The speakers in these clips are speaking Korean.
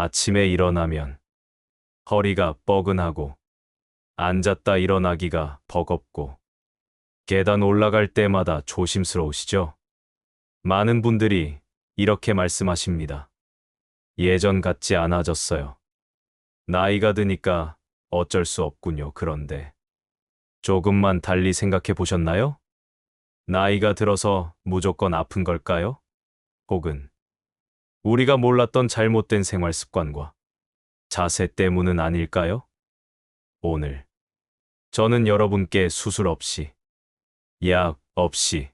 아침에 일어나면 허리가 뻐근하고 앉았다 일어나기가 버겁고 계단 올라갈 때마다 조심스러우시죠? 많은 분들이 이렇게 말씀하십니다. 예전 같지 않아졌어요. 나이가 드니까 어쩔 수 없군요. 그런데 조금만 달리 생각해 보셨나요? 나이가 들어서 무조건 아픈 걸까요? 혹은 우리가 몰랐던 잘못된 생활 습관과 자세 때문은 아닐까요? 오늘 저는 여러분께 수술 없이 약 없이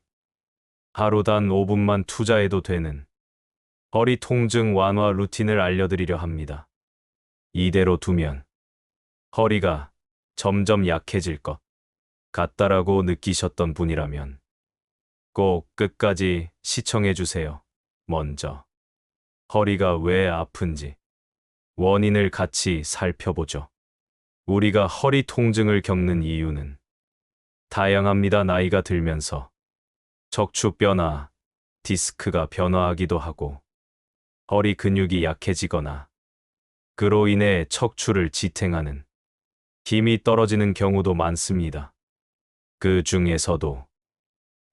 하루 단 5분만 투자해도 되는 허리 통증 완화 루틴을 알려드리려 합니다. 이대로 두면 허리가 점점 약해질 것 같다라고 느끼셨던 분이라면 꼭 끝까지 시청해 주세요. 먼저 허리가 왜 아픈지 원인을 같이 살펴보죠. 우리가 허리 통증을 겪는 이유는 다양합니다. 나이가 들면서 척추뼈나 디스크가 변화하기도 하고 허리 근육이 약해지거나 그로 인해 척추를 지탱하는 힘이 떨어지는 경우도 많습니다. 그 중에서도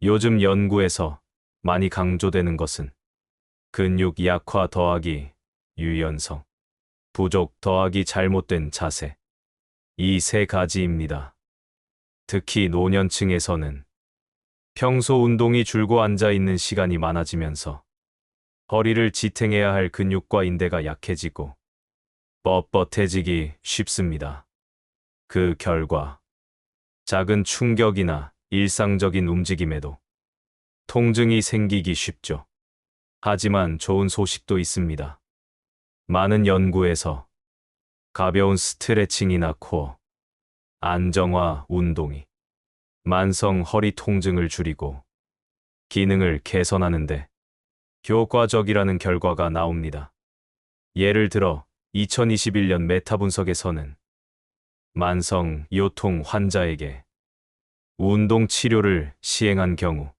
요즘 연구에서 많이 강조되는 것은 근육 약화 더하기 유연성, 부족 더하기 잘못된 자세, 이 세 가지입니다. 특히 노년층에서는 평소 운동이 줄고 앉아 있는 시간이 많아지면서 허리를 지탱해야 할 근육과 인대가 약해지고 뻣뻣해지기 쉽습니다. 그 결과 작은 충격이나 일상적인 움직임에도 통증이 생기기 쉽죠. 하지만 좋은 소식도 있습니다. 많은 연구에서 가벼운 스트레칭이나 코어, 안정화 운동이 만성 허리 통증을 줄이고 기능을 개선하는데 효과적이라는 결과가 나옵니다. 예를 들어 2021년 메타 분석에서는 만성 요통 환자에게 운동 치료를 시행한 경우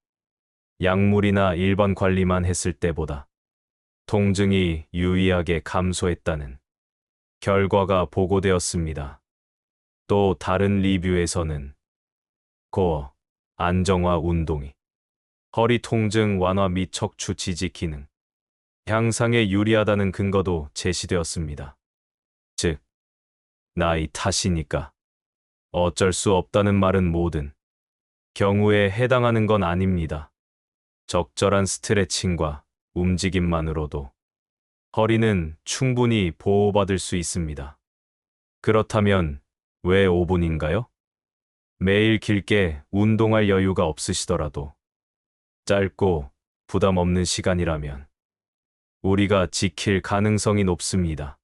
약물이나 일반 관리만 했을 때보다 통증이 유의하게 감소했다는 결과가 보고되었습니다. 또 다른 리뷰에서는 코어, 안정화 운동이 허리 통증 완화 및 척추 지지 기능 향상에 유리하다는 근거도 제시되었습니다. 즉, 나이 탓이니까 어쩔 수 없다는 말은 모든 경우에 해당하는 건 아닙니다. 적절한 스트레칭과 움직임만으로도 허리는 충분히 보호받을 수 있습니다. 그렇다면 왜 5분인가요? 매일 길게 운동할 여유가 없으시더라도 짧고 부담 없는 시간이라면 우리가 지킬 가능성이 높습니다.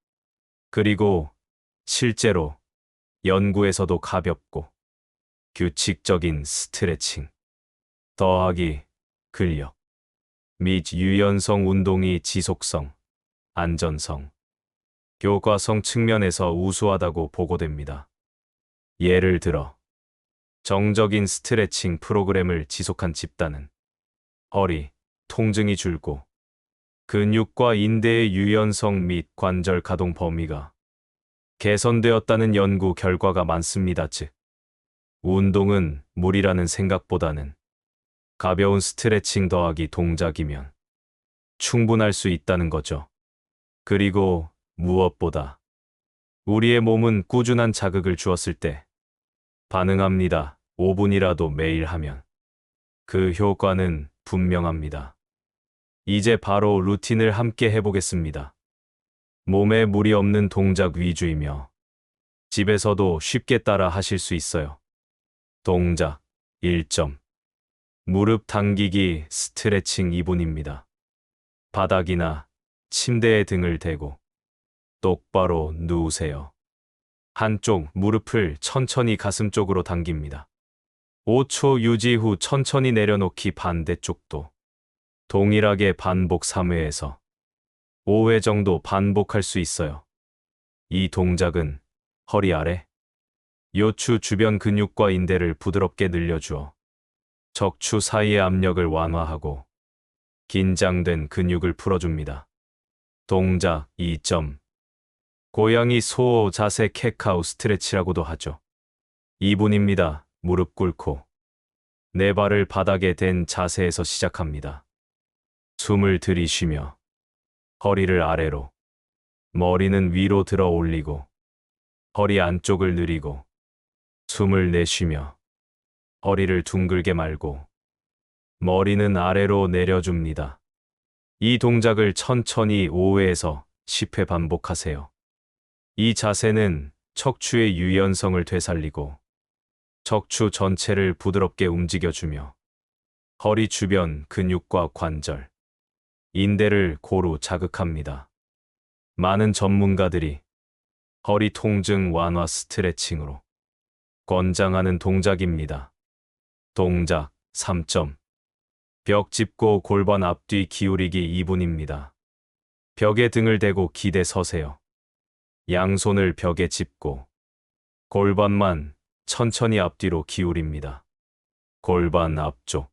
그리고 실제로 연구에서도 가볍고 규칙적인 스트레칭, 더하기 근력 및 유연성 운동이 지속성, 안전성, 교과성 측면에서 우수하다고 보고됩니다. 예를 들어 정적인 스트레칭 프로그램을 지속한 집단은 허리, 통증이 줄고 근육과 인대의 유연성 및 관절 가동 범위가 개선되었다는 연구 결과가 많습니다. 즉, 운동은 무리라는 생각보다는 가벼운 스트레칭 더하기 동작이면 충분할 수 있다는 거죠. 그리고 무엇보다 우리의 몸은 꾸준한 자극을 주었을 때 반응합니다. 5분이라도 매일 하면 그 효과는 분명합니다. 이제 바로 루틴을 함께 해보겠습니다. 몸에 무리 없는 동작 위주이며 집에서도 쉽게 따라 하실 수 있어요. 동작 1점 무릎 당기기 스트레칭 2분입니다. 바닥이나 침대에 등을 대고 똑바로 누우세요. 한쪽 무릎을 천천히 가슴 쪽으로 당깁니다. 5초 유지 후 천천히 내려놓기 반대쪽도 동일하게 반복 3회에서 5회 정도 반복할 수 있어요. 이 동작은 허리 아래, 요추 주변 근육과 인대를 부드럽게 늘려주어 척추 사이의 압력을 완화하고 긴장된 근육을 풀어줍니다. 동작 2점 고양이 소 자세 캣카우 스트레치라고도 하죠. 2분입니다. 무릎 꿇고 네 발을 바닥에 댄 자세에서 시작합니다. 숨을 들이쉬며 허리를 아래로 머리는 위로 들어 올리고 허리 안쪽을 느리고 숨을 내쉬며 허리를 둥글게 말고 머리는 아래로 내려줍니다. 이 동작을 천천히 5회에서 10회 반복하세요. 이 자세는 척추의 유연성을 되살리고 척추 전체를 부드럽게 움직여주며 허리 주변 근육과 관절, 인대를 고루 자극합니다. 많은 전문가들이 허리 통증 완화 스트레칭으로 권장하는 동작입니다. 동작 3점 벽 짚고 골반 앞뒤 기울이기 2분입니다. 벽에 등을 대고 기대 서세요. 양손을 벽에 짚고 골반만 천천히 앞뒤로 기울입니다. 골반 앞쪽,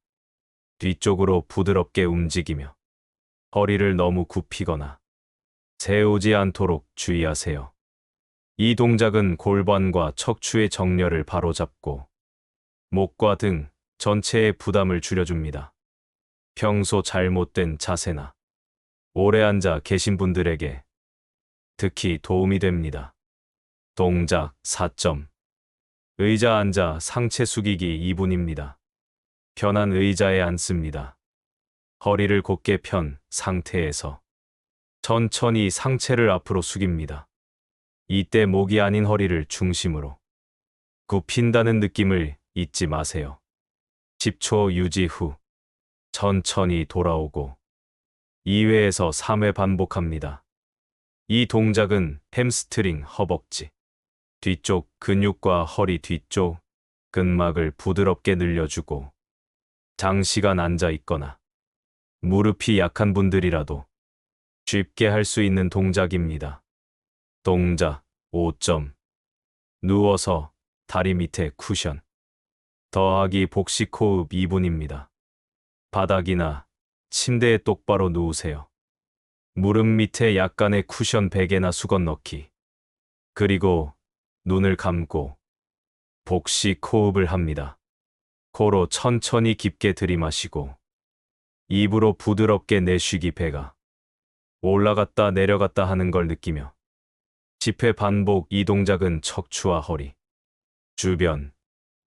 뒤쪽으로 부드럽게 움직이며 허리를 너무 굽히거나 세우지 않도록 주의하세요. 이 동작은 골반과 척추의 정렬을 바로잡고 목과 등 전체의 부담을 줄여줍니다. 평소 잘못된 자세나 오래 앉아 계신 분들에게 특히 도움이 됩니다. 동작 4점 의자 앉아 상체 숙이기 2분입니다. 편한 의자에 앉습니다. 허리를 곧게 편 상태에서 천천히 상체를 앞으로 숙입니다. 이때 목이 아닌 허리를 중심으로 굽힌다는 느낌을 잊지 마세요. 10초 유지 후 천천히 돌아오고 2회에서 3회 반복합니다. 이 동작은 햄스트링 허벅지, 뒤쪽 근육과 허리 뒤쪽 근막을 부드럽게 늘려주고 장시간 앉아 있거나 무릎이 약한 분들이라도 쉽게 할 수 있는 동작입니다. 동작 5점 누워서 다리 밑에 쿠션 더하기 복식 호흡 2분입니다. 바닥이나 침대에 똑바로 누우세요. 무릎 밑에 약간의 쿠션 베개나 수건 넣기. 그리고 눈을 감고 복식 호흡을 합니다. 코로 천천히 깊게 들이마시고 입으로 부드럽게 내쉬기 배가 올라갔다 내려갔다 하는 걸 느끼며 10회 반복 이 동작은 척추와 허리, 주변,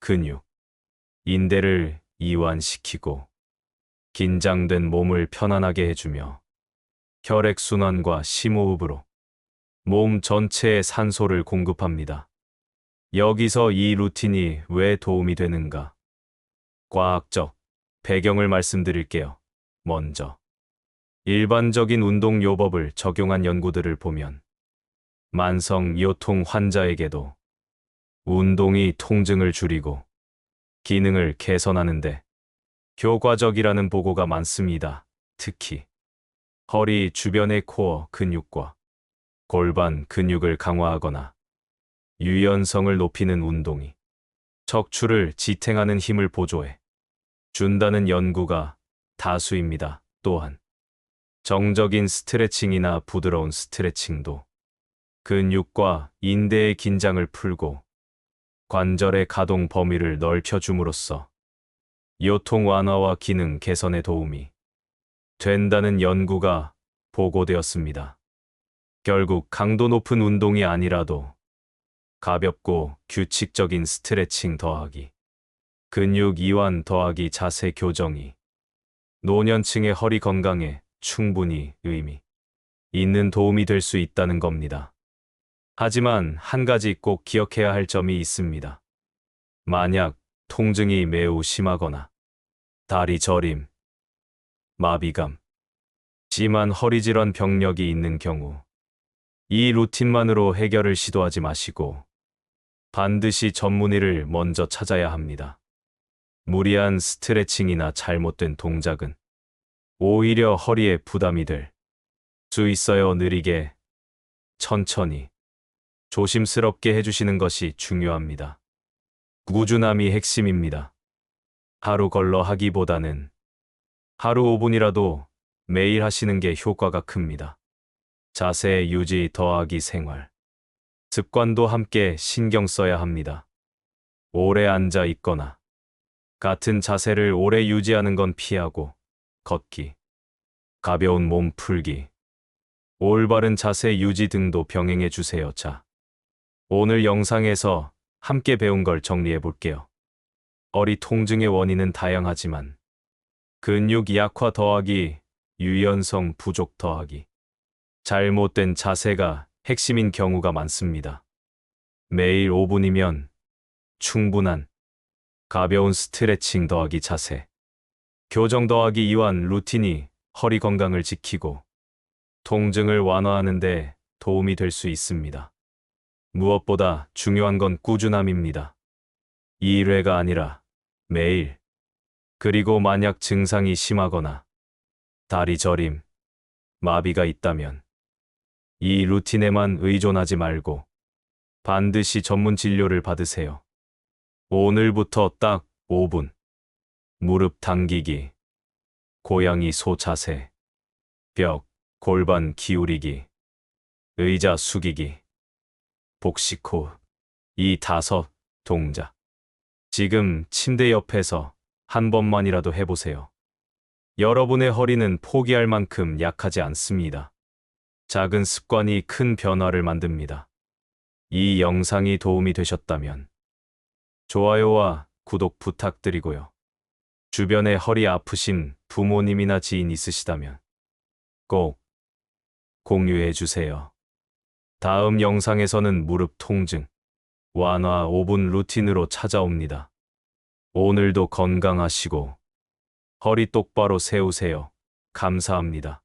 근육, 인대를 이완시키고 긴장된 몸을 편안하게 해주며 혈액순환과 심호흡으로 몸 전체에 산소를 공급합니다. 여기서 이 루틴이 왜 도움이 되는가? 과학적 배경을 말씀드릴게요. 먼저, 일반적인 운동 요법을 적용한 연구들을 보면 만성 요통 환자에게도 운동이 통증을 줄이고 기능을 개선하는데 효과적이라는 보고가 많습니다. 특히 허리 주변의 코어 근육과 골반 근육을 강화하거나 유연성을 높이는 운동이 척추를 지탱하는 힘을 보조해 준다는 연구가 다수입니다. 또한 정적인 스트레칭이나 부드러운 스트레칭도 근육과 인대의 긴장을 풀고 관절의 가동 범위를 넓혀줌으로써 요통 완화와 기능 개선에 도움이 된다는 연구가 보고되었습니다. 결국 강도 높은 운동이 아니라도 가볍고 규칙적인 스트레칭 더하기, 근육 이완 더하기 자세 교정이 노년층의 허리 건강에 충분히 의미 있는 도움이 될 수 있다는 겁니다. 하지만 한 가지 꼭 기억해야 할 점이 있습니다. 만약 통증이 매우 심하거나 다리 저림, 마비감, 심한 허리 질환 병력이 있는 경우 이 루틴만으로 해결을 시도하지 마시고 반드시 전문의를 먼저 찾아야 합니다. 무리한 스트레칭이나 잘못된 동작은 오히려 허리에 부담이 될 수 있어요. 느리게, 천천히, 조심스럽게 해주시는 것이 중요합니다. 꾸준함이 핵심입니다. 하루 걸러 하기보다는 하루 5분이라도 매일 하시는 게 효과가 큽니다. 자세 유지 더하기 생활. 습관도 함께 신경 써야 합니다. 오래 앉아 있거나 같은 자세를 오래 유지하는 건 피하고 걷기, 가벼운 몸 풀기, 올바른 자세 유지 등도 병행해 주세요. 자, 오늘 영상에서 함께 배운 걸 정리해 볼게요. 허리 통증의 원인은 다양하지만 근육 약화 더하기, 유연성 부족 더하기, 잘못된 자세가 핵심인 경우가 많습니다. 매일 5분이면 충분한 가벼운 스트레칭 더하기 자세, 교정 더하기 이완 루틴이 허리 건강을 지키고 통증을 완화하는 데 도움이 될 수 있습니다. 무엇보다 중요한 건 꾸준함입니다. 2회가 아니라 매일. 그리고 만약 증상이 심하거나 다리 저림, 마비가 있다면 이 루틴에만 의존하지 말고 반드시 전문 진료를 받으세요. 오늘부터 딱 5분. 무릎 당기기, 고양이 소 자세, 벽, 골반 기울이기, 의자 숙이기, 복식호, 이 다섯 동작. 지금 침대 옆에서 한 번만이라도 해보세요. 여러분의 허리는 포기할 만큼 약하지 않습니다. 작은 습관이 큰 변화를 만듭니다. 이 영상이 도움이 되셨다면 좋아요와 구독 부탁드리고요. 주변에 허리 아프신 부모님이나 지인 있으시다면 꼭 공유해 주세요. 다음 영상에서는 무릎 통증, 완화 5분 루틴으로 찾아옵니다. 오늘도 건강하시고 허리 똑바로 세우세요. 감사합니다.